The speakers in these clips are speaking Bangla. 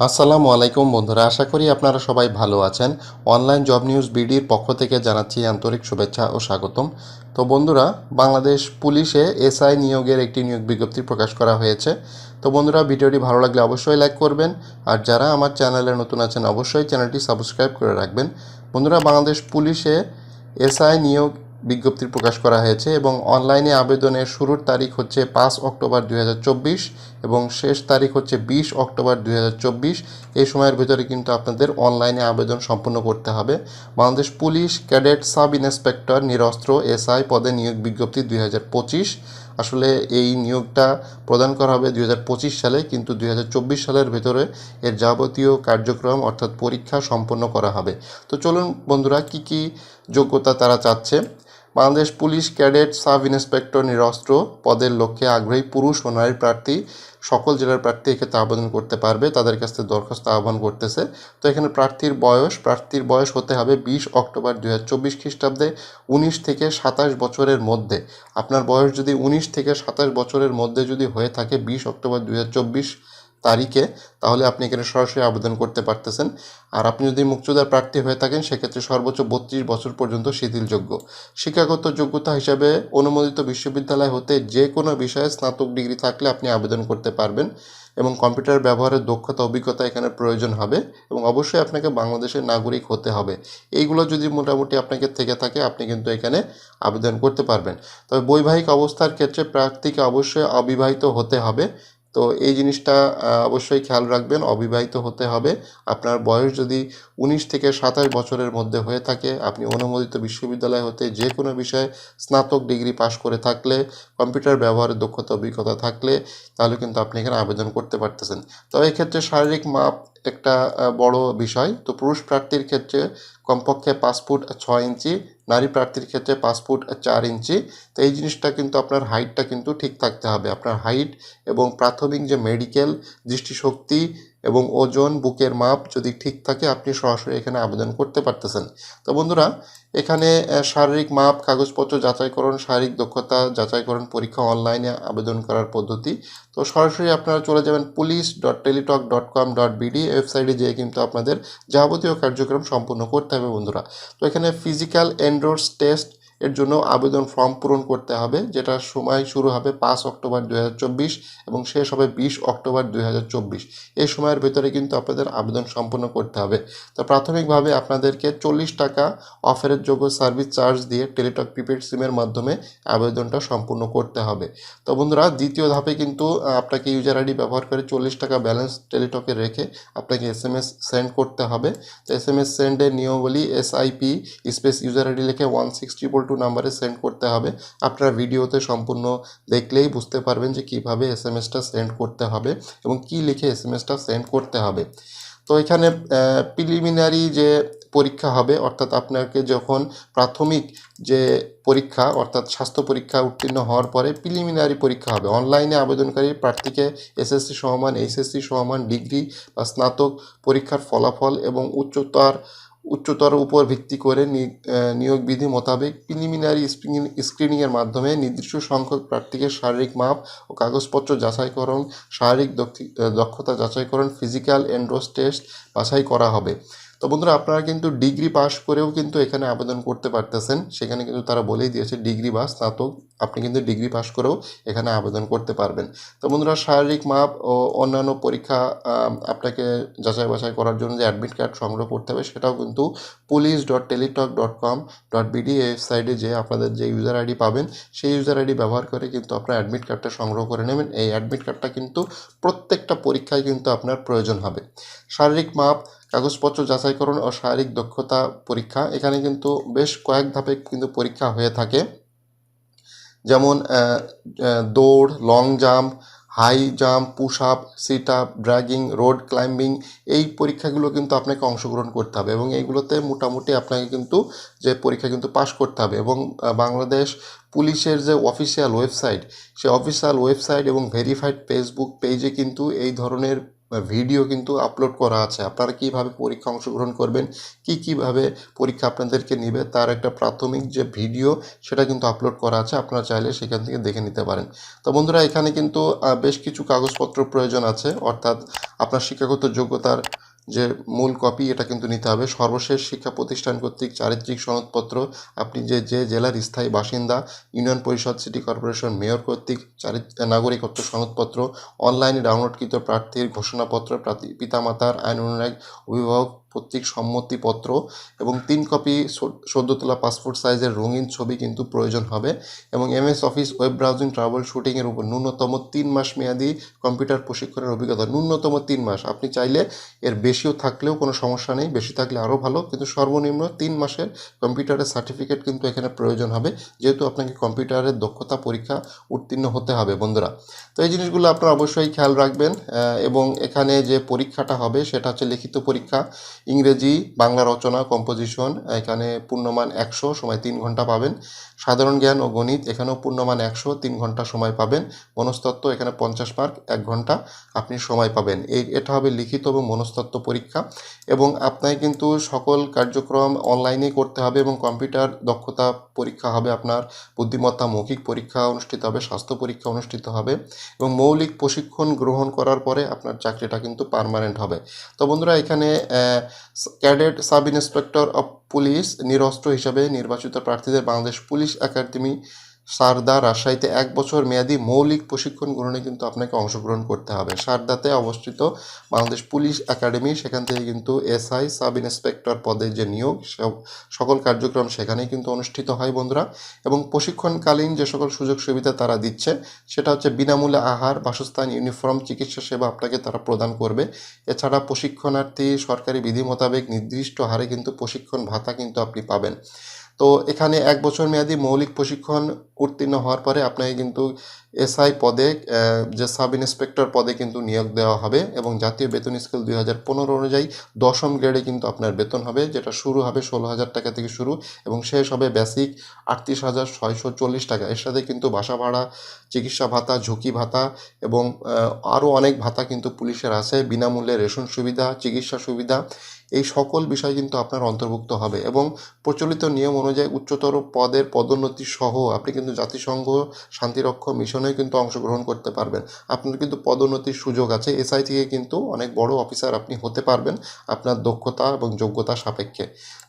আসসালামু আলাইকুম বন্ধুরা, আশা করি আপনারা সবাই ভালো আছেন। অনলাইন জব নিউজ বিডির পক্ষ থেকে জানাচ্ছি আন্তরিক শুভেচ্ছা ও স্বাগতম। তো বন্ধুরা, বাংলাদেশ পুলিশে এসআই নিয়োগের একটি নিয়োগ বিজ্ঞপ্তি প্রকাশ করা হয়েছে। তো বন্ধুরা, ভিডিওটি ভালো লাগলে অবশ্যই লাইক করবেন। আর যারা আমার চ্যানেলে নতুন আছেন, অবশ্যই চ্যানেলটি সাবস্ক্রাইব করে রাখবেন। বন্ধুরা, বাংলাদেশ পুলিশে এসআই নিয়োগ বিজ্ঞপ্তি প্রকাশ করা হয়েছে এবং অনলাইনে আবেদনের শুরুর তারিখ হচ্ছে পাঁচ অক্টোবর দুই হাজার চব্বিশ এবং শেষ তারিখ হচ্ছে বিশ অক্টোবর দুই হাজার চব্বিশ। এই সময়ের ভিতরে কিন্তু আপনাদের অনলাইনে আবেদন সম্পন্ন করতে হবে। Bangladesh police cadet sub inspector নিরস্ত্র এসআই পদে নিয়োগ বিজ্ঞপ্তি দুই হাজার পঁচিশ। আসলে এই নিয়োগটা প্রদান করা হবে দুই হাজার পঁচিশ সালে, কিন্তু দুই হাজার চব্বিশ সালের ভেতরে এর যাবতীয় কার্যক্রম অর্থাৎ পরীক্ষা সম্পন্ন করা হবে। তো চলুন বন্ধুরা, কি কি যোগ্যতা তারা চাচ্ছে? Bangladesh police cadet sub inspector নিরস্ত্র পদের লক্ষ্যে আগ্রহী পুরুষ ও নারী প্রার্থী সকল জেলার প্রার্থী এক্ষেত্রে আবেদন করতে পারবে, তাদের কাছ থেকে দরখাস্ত আহ্বান করতেছে। তো এখানে প্রার্থীর বয়স প্রার্থীর বয়স হতে হবে বিশ অক্টোবর দুই হাজার চব্বিশ খ্রিস্টাব্দে উনিশ থেকে সাতাশ বছরের মধ্যে। আপনার বয়স যদি উনিশ থেকে সাতাশ বছরের মধ্যে যদি হয়ে থাকে বিশ অক্টোবর দুই হাজার চব্বিশ তারিখে, তাহলে আপনি এখানে সরাসরি আবেদন করতে পারতেছেন। আর আপনি যদি মুক্তিযোদ্ধার প্রার্থী হয়ে থাকেন, সেক্ষেত্রে সর্বোচ্চ বত্রিশ বছর পর্যন্ত শিথিলযোগ্য। শিক্ষাগত যোগ্যতা হিসাবে অনুমোদিত বিশ্ববিদ্যালয় হতে যে কোনো বিষয়ে স্নাতক ডিগ্রি থাকলে আপনি আবেদন করতে পারবেন এবং কম্পিউটার ব্যবহারের দক্ষতা, অভিজ্ঞতা এখানে প্রয়োজন হবে এবং অবশ্যই আপনাকে বাংলাদেশের নাগরিক হতে হবে। এইগুলো যদি মোটামুটি আপনাকে থেকে থাকে, আপনি কিন্তু এখানে আবেদন করতে পারবেন। তবে বৈবাহিক অবস্থার ক্ষেত্রে প্রার্থীকে অবশ্যই অবিবাহিত হতে হবে। তো এই জিনিসটা অবশ্যই খেয়াল রাখবেন। অবিবাহিত হতে হবে। আপনার বয়স যদি উনিশ থেকে সাতাশ বছরের মধ্যে হয়ে থাকে, আপনি অনুমোদিত বিশ্ববিদ্যালয় হতে যে কোনো বিষয়ে স্নাতক ডিগ্রি পাশ করে থাকলে, কম্পিউটার ব্যবহারের দক্ষতা, অভিজ্ঞতা থাকলে, তাহলে কিন্তু আপনি এখানে আবেদন করতে পারতেছেন। তবে এক্ষেত্রে শারীরিক মাপ একটা বড় বিষয়। তো পুরুষ প্রার্থীর ক্ষেত্রে কমপক্ষে ফুট ছয় ইঞ্চি নারী প্রার্থীর ক্ষেত্রে পাঁচ ফুট চার ইঞ্চি। তো এই জিনিসটা কিন্তু আপনার হাইটটা কিন্তু ঠিক থাকতে হবে। আপনার হাইট এবং প্রাথমিক যে মেডিকেল, দৃষ্টিশক্তি এবং ওজন, বুকের মাপ যদি ঠিক থাকে, আপনি সরাসরি এখানে আবেদন করতে পারতেছেন। তো বন্ধুরা, এখানে শারীরিক মাপ, কাগজপত্র যাচাইকরণ, শারীরিক দক্ষতা যাচাইকরণ পরীক্ষা অনলাইনে আবেদন করার পদ্ধতি। তো সরাসরি আপনারা চলে যাবেন police dot Teletalk dot com dot BD ওয়েবসাইটে যেয়ে কিন্তু আপনাদের যাবতীয় কার্যক্রম সম্পূর্ণ করতে হবে বন্ধুরা। তো এখানে ফিজিক্যাল এন্ডোর্স টেস্ট এর জন্য আবেদন ফর্ম পূরণ করতে হবে, যেটা সময় শুরু হবে পাঁচ অক্টোবর দুই হাজার চব্বিশ এবং শেষ হবে বিশ অক্টোবর দুই হাজার চব্বিশ। এই সময়ের ভেতরে কিন্তু আপনাদের আবেদন সম্পন্ন করতে হবে। তো প্রাথমিকভাবে আপনাদেরকে চল্লিশ টাকা অফারের যোগ্য সার্ভিস চার্জ দিয়ে টেলিটক প্রিপেড সিমের মাধ্যমে আবেদনটা সম্পূর্ণ করতে হবে। তো বন্ধুরা, দ্বিতীয় ধাপে কিন্তু আপনাকে ইউজার আইডি ব্যবহার করে চল্লিশ টাকা ব্যালেন্স টেলিটকে রেখে আপনাকে এস এম এস সেন্ড করতে হবে। তো এস এম এস সেন্ডের নিয়মাবলী S IP space user ID লিখে ওয়ান সিক্স ট্রিপল টু নাম্বারে সেন্ড করতে হবে। আপনারা ভিডিওতে সম্পূর্ণ দেখলেই বুঝতে পারবেন যে কীভাবে এস এম এসটা সেন্ড করতে হবে এবং কি লিখে এস এম এসটা সেন্ড করতে হবে। তো এখানে প্রিলিমিনারি যে পরীক্ষা হবে, অর্থাৎ আপনাকে যখন প্রাথমিক যে পরীক্ষা, অর্থাৎ স্বাস্থ্য পরীক্ষা উত্তীর্ণ হওয়ার পরে প্রিলিমিনারি পরীক্ষা হবে। অনলাইনে আবেদনকারী প্রার্থীকে এসএসসি সমমান এইচএসসি সমমান ডিগ্রি বা স্নাতক পরীক্ষার ফলাফল এবং উচ্চতর উচ্চতর উপর ভিত্তি করে নিয়োগ বিধি মোতাবেক প্রিলিমিনারি স্ক্রিনিংয়ের মাধ্যমে নির্দিষ্ট সংখ্যক প্রার্থীকে শারীরিক মাপ ও কাগজপত্র যাচাইকরণ, শারীরিক দক্ষতা যাচাইকরণ ফিজিক্যাল এন্ড্রোস টেস্ট বাছাই করা হবে। তো বন্ধুরা, আপনারা কিন্তু ডিগ্রি পাশ করেও কিন্তু এখানে আবেদন করতে পারতেছেন। সেখানে কিন্তু তারা বলেই দিয়েছে, ডিগ্রি বা স্নাতক, আপনি কিন্তু ডিগ্রি পাশ করেও এখানে আবেদন করতে পারবেন। তো বন্ধুরা, শারীরিক মাপ ও অন্যান্য পরীক্ষা আপনাকে যাচাই বাছাই করার জন্য যে অ্যাডমিট কার্ড সংগ্রহ করতে হবে, সেটাও কিন্তু police dot Teletalk dot com dot BD ওয়েবসাইটে যে আপনাদের যে ইউজার আইডি পাবেন, সেই ইউজার আইডি ব্যবহার করে কিন্তু আপনার অ্যাডমিট কার্ডটা সংগ্রহ করে নেবেন। এই অ্যাডমিট কার্ডটা কিন্তু প্রত্যেকটা পরীক্ষায় কিন্তু আপনার প্রয়োজন হবে। শারীরিক মাপ কাগজপত্র যাচাইকরণ ও শারীরিক দক্ষতা পরীক্ষা। এখানে কিন্তু বেশ কয়েক ধাপে কিন্তু পরীক্ষা হয়ে থাকে। যেমন দৌড় long jump high jump push up sit up dragging road climbing এই পরীক্ষাগুলো কিন্তু আপনাকে অংশগ্রহণ করতে হবে এবং এইগুলোতে মোটামুটি আপনাকে কিন্তু যে পরীক্ষা কিন্তু পাশ করতে হবে এবং বাংলাদেশ পুলিশের যে অফিসিয়াল ওয়েবসাইট সে অফিসিয়াল ওয়েবসাইট এবং ভেরিফাইড ফেসবুক পেজে কিন্তু এই ধরনের ভিডিও কিন্তু আপলোড করা আছে। আপনারা কীভাবে পরীক্ষা অংশগ্রহণ করবেন? কি কীভাবে পরীক্ষা আপনাদেরকে নেবে? তার একটা প্রাথমিক যে ভিডিও সেটা কিন্তু আপলোড করা আছে। আপনারা চাইলে সেখান থেকে দেখে নিতে পারেন। তো বন্ধুরা, এখানে কিন্তু বেশ কিছু কাগজপত্র প্রয়োজন আছে। অর্থাৎ আপনার শিক্ষাগত যোগ্যতার যে মূল কপি এটা কিন্তু নিতে হবে। সর্বশেষ শিক্ষা প্রতিষ্ঠান কর্তৃক চারিত্রিক সনদপত্র আপনি যে যে জেলার স্থায়ী বাসিন্দা, ইউনিয়ন পরিষদ, সিটি কর্পোরেশন, মেয়র কর্তৃক চারিত, নাগরিকত্ব সনদপত্র, অনলাইনে ডাউনলোডকৃত প্রার্থীর ঘোষণাপত্র পিতামাতার আইন অনুযায়ী অভিভাবক কর্তৃক সম্মতিপত্র এবং তিন কপি সদ্য তোলা পাসপোর্ট সাইজের রঙিন ছবি কিন্তু প্রয়োজন হবে এবং MS office web browsing travel শুটিংয়ের উপর ন্যূনতম তিন মাস মেয়াদি কম্পিউটার প্রশিক্ষণের অভিজ্ঞতা। ন্যূনতম তিন মাস। আপনি চাইলে এর বেশিও থাকলেও কোনো সমস্যা নেই, বেশি থাকলে আরও ভালো, কিন্তু সর্বনিম্ন তিন মাসের কম্পিউটারের সার্টিফিকেট কিন্তু এখানে প্রয়োজন হবে, যেহেতু আপনাকে কম্পিউটারের দক্ষতা পরীক্ষা উত্তীর্ণ হতে হবে বন্ধুরা। তো এই জিনিসগুলো আপনারা অবশ্যই খেয়াল রাখবেন এবং এখানে যে পরীক্ষাটা হবে সেটা হচ্ছে লিখিত পরীক্ষা। ইংরেজি বাংলা রচনা কম্পোজিশন এখানে পূর্ণমান একশো সময় তিন ঘণ্টা পাবেন। সাধারণ জ্ঞান ও গণিত এখানেও পূর্ণমান একশো তিন ঘণ্টা সময় পাবেন। মনস্তত্ত্ব এখানে পঞ্চাশ মার্ক, এক ঘণ্টা আপনি সময় পাবেন। এই, এটা হবে লিখিত এবং মনস্তত্ত্ব পরীক্ষা এবং আপনাকে কিন্তু সকল কার্যক্রম অনলাইনেই করতে হবে এবং কম্পিউটার দক্ষতা পরীক্ষা হবে আপনার, বুদ্ধিমত্তা মৌখিক পরীক্ষা অনুষ্ঠিত হবে, স্বাস্থ্য পরীক্ষা অনুষ্ঠিত হবে এবং মৌলিক প্রশিক্ষণ গ্রহণ করার পরে আপনার চাকরিটা কিন্তু পার্মানেন্ট হবে। তো বন্ধুরা এখানে cadet sub inspector of police নিরস্ত্র হিসাবে নির্বাচিত প্রার্থীদের বাংলাদেশ পুলিশ একাডেমি সারদা রাজশাহীতে এক বছর মেয়াদি মৌলিক প্রশিক্ষণ গ্রহণে কিন্তু আপনাকে অংশগ্রহণ করতে হবে। সারদাতে অবস্থিত বাংলাদেশ পুলিশ একাডেমি, সেখান থেকে কিন্তু এসআই, সাব ইন্সপেক্টর পদে যে নিয়োগ সকল কার্যক্রম সেখানেই কিন্তু অনুষ্ঠিত হয় বন্ধুরা। এবং প্রশিক্ষণকালীন যে সকল সুযোগ সুবিধা তারা দিচ্ছে, সেটা হচ্ছে বিনামূল্যে আহার, বাসস্থান, ইউনিফর্ম, চিকিৎসা সেবা আপনাকে তারা প্রদান করবে। এছাড়া প্রশিক্ষণার্থী সরকারি বিধি মোতাবেক নির্দিষ্ট হারে কিন্তু প্রশিক্ষণ ভাতা কিন্তু আপনি পাবেন। তো এখানে এক বছর মেয়াদি মৌলিক প্রশিক্ষণ উত্তীর্ণ হওয়ার পরে আপনাকে কিন্তু এসআই পদে যে সাব ইন্সপেক্টর পদে কিন্তু নিয়োগ দেওয়া হবে এবং জাতীয় বেতন স্কেল দুই হাজার পনেরো অনুযায়ী দশম গ্রেডে কিন্তু আপনার বেতন হবে, যেটা শুরু হবে ষোলো হাজার টাকা থেকে শুরু এবং শেষ হবে বেসিক আটত্রিশ হাজার ছয়শো চল্লিশ টাকা। এর সাথে কিন্তু বাসা ভাড়া, চিকিৎসা ভাতা, ঝুঁকি ভাতা এবং আরও অনেক ভাতা কিন্তু পুলিশের আছে। বিনামূল্যে রেশন সুবিধা, চিকিৎসা সুবিধা এই সকল বিষয় কিন্তু আপনার অন্তর্ভুক্ত হবে এবং প্রচলিত নিয়ম অনুযায়ী উচ্চতর পদের পদোন্নতি সহ আপনি কিন্তু জাতিসংঘ, শান্তিরক্ষা মিশনে কিন্তু অংশগ্রহণ করতে পারবেন। আপনার কিন্তু পদোন্নতির সুযোগ আছে। এসআই থেকে কিন্তু অনেক বড় অফিসার আপনি হতে পারবেন আপনার দক্ষতা এবং যোগ্যতা সাপেক্ষে।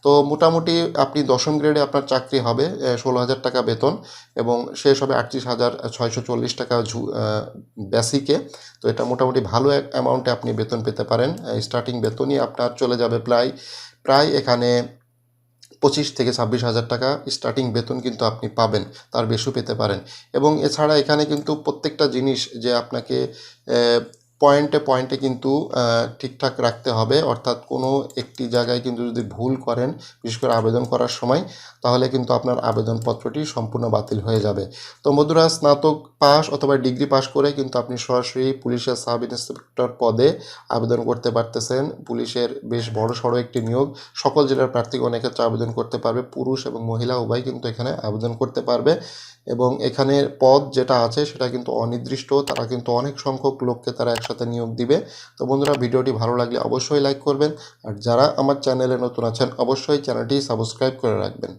তো মোটামুটি আপনি দশম গ্রেডে আপনার চাকরি হবে ষোলো হাজার টাকা বেতন। এবং শেষ হবে আটত্রিশ হাজার ছয়শো চল্লিশ টাকা ঝু- বেসিকে। তো এটা মোটামুটি ভালো এক অ্যামাউন্টে আপনি বেতন পেতে পারেন। স্টার্টিং বেতনই আপনার চলে যাবে প্রায় প্রায় এখানে পঁচিশ থেকে ছাব্বিশ হাজার টাকা স্টার্টিং বেতন কিন্তু আপনি পাবেন, তার বেশিও পেতে পারেন। এবং এছাড়া এখানে কিন্তু প্রত্যেকটা জিনিস যে আপনাকে পয়েন্টে পয়েন্টে কিন্তু ঠিকঠাক রাখতে হবে। অর্থাৎ কোনো একটি জায়গায় কিন্তু যদি ভুল করেন, বিশেষ করে আবেদন করার সময়, তাহলে কিন্তু আপনার আবেদনপত্রটি সম্পূর্ণ বাতিল হয়ে যাবে। তো বন্ধুরা, স্নাতক পাস অথবা ডিগ্রি পাস করে কিন্তু আপনি সরাসরি পুলিশের সাব ইন্সপেক্টর পদে আবেদন করতে পারতেছেন। পুলিশের বেশ বড় সড়ো একটি নিয়োগ। সকল জেলার প্রার্থীগণ এক্ষেত্রে আবেদন করতে পারবে। পুরুষ এবং মহিলা উভয় কিন্তু এখানে আবেদন করতে পারবে। এবং এখানে পদ যেটা আছে, সেটা কিন্তু অনির্দিষ্ট। তারা কিন্তু অনেক সংখ্যক লোককে তারা একসাথে নিয়োগ দিবে। তো বন্ধুরা, ভিডিওটি ভালো লাগলে অবশ্যই লাইক করবেন। আর যারা আমার চ্যানেলে নতুন আছেন, অবশ্যই চ্যানেলটি সাবস্ক্রাইব করে রাখবেন।